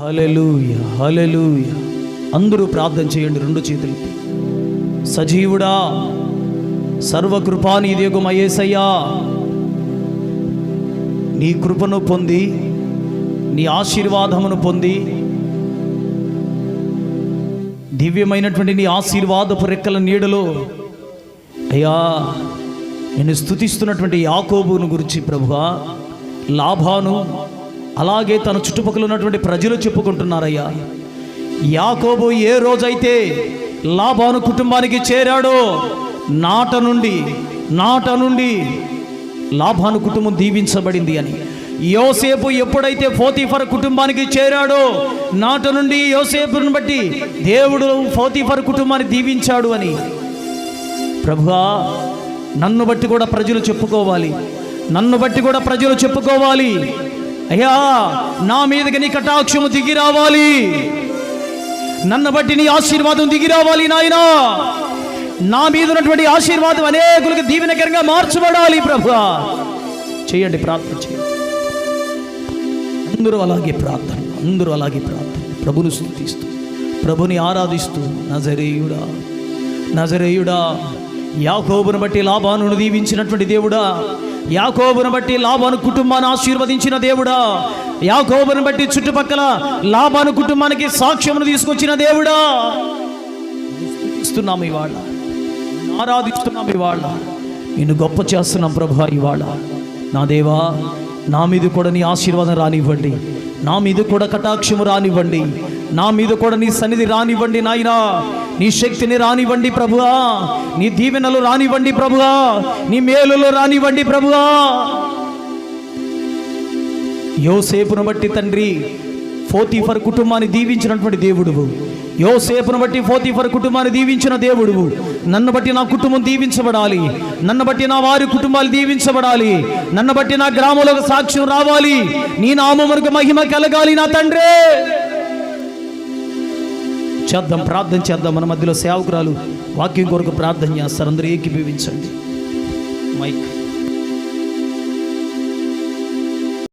హల్లెలూయ హల్లెలూయ. అందరూ ప్రార్థన చేయండి రెండు చేతులు సజీవుడా సర్వకృపాని సర్వకృపానిదేగుమయేసయ్యా నీ కృపను పొంది నీ ఆశీర్వాదమును పొంది దివ్యమైనటువంటి నీ ఆశీర్వాదపు రెక్కల నీడలో అయ్యా నేను స్థుతిస్తున్నటువంటి యాకోబును గురించి ప్రభువా లాభాను అలాగే తన చుట్టుపక్కల ఉన్నటువంటి ప్రజలు చెప్పుకుంటున్నారయ్యా. యాకోబు ఏ రోజైతే లాభాను కుటుంబానికి చేరాడో నాట నుండి నాట నుండి లాభాను కుటుంబం దీవించబడింది అని. యోసేపు ఎప్పుడైతే ఫోతీఫర్ కుటుంబానికి చేరాడో నాట నుండి యోసేపును బట్టి దేవుడు ఫోతీఫర్ కుటుంబాన్ని దీవించాడు అని. ప్రభువా నన్ను బట్టి కూడా ప్రజలు చెప్పుకోవాలి. నన్ను బట్టి కూడా ప్రజలు చెప్పుకోవాలి. అయ్యా నా మీదకి నీ కటాక్షము దిగి రావాలి. నన్ను బట్టి నీ ఆశీర్వాదం దిగి రావాలి నాయనా. నా మీద ఉన్నటువంటి ఆశీర్వాదం అనేకులకు దీవెనకరంగా మార్చబడాలి ప్రభు. చేయండి ప్రార్థన చేయండి. అందరూ అలాగే ప్రార్థన అందరూ అలాగే ప్రార్థన. ప్రభుని స్థుతిస్తూ ప్రభుని ఆరాధిస్తూ నజరేయుడా నజరేయుడా యాకోబును బట్టి లాభాను దీవించినటువంటి దేవుడా యాకోబును బట్టి లాభాను కుటుంబాన్ని ఆశీర్వదించిన దేవుడా. యాకోబును బట్టి చుట్టుపక్కల లాభాను కుటుంబానికి సాక్ష్యమును తీసుకొచ్చిన దేవుడా. స్థుతిస్తున్నాము ఇవాళ. ఆరాధిస్తున్నాం ఇవాళ. నేను గొప్ప చేస్తున్నాం ప్రభా ఇవాళ. నా దేవా నా మీద కూడా నీ ఆశీర్వాదం రానివ్వండి. నా మీద కూడా కటాక్షము రానివ్వండి. నా మీద కూడా నీ సన్నిధి రానివ్వండి నాయనా. నీ శక్తిని రానివ్వండి ప్రభువా. నీ దీవెనలు రానివ్వండి ప్రభువా. నీ మేలులు రానివ్వండి ప్రభువా. యోసేపును బట్టి తండ్రి ఫోతీఫర్ కుటుంబాన్ని దీవించినటువంటి దేవుడువు. యోసేపును బట్టి ఫోతీఫర్ కుటుంబాన్ని దీవించిన దేవుడువు. నన్ను బట్టి నా కుటుంబం దీవించబడాలి. నన్ను బట్టి నా వారి కుటుంబాలు దీవించబడాలి. నన్ను బట్టి నా గ్రామంలో సాక్ష్యం రావాలి. నీ నామమునకు మహిమ కలగాలి నా తండ్రి. చేద్దాం ప్రార్థన చేద్దాం. మన మధ్యలో సేవకురాలు వాక్యం కొరకు ప్రార్థన చేస్తారు. అందరూ ఏకీభవించండి. మైక్.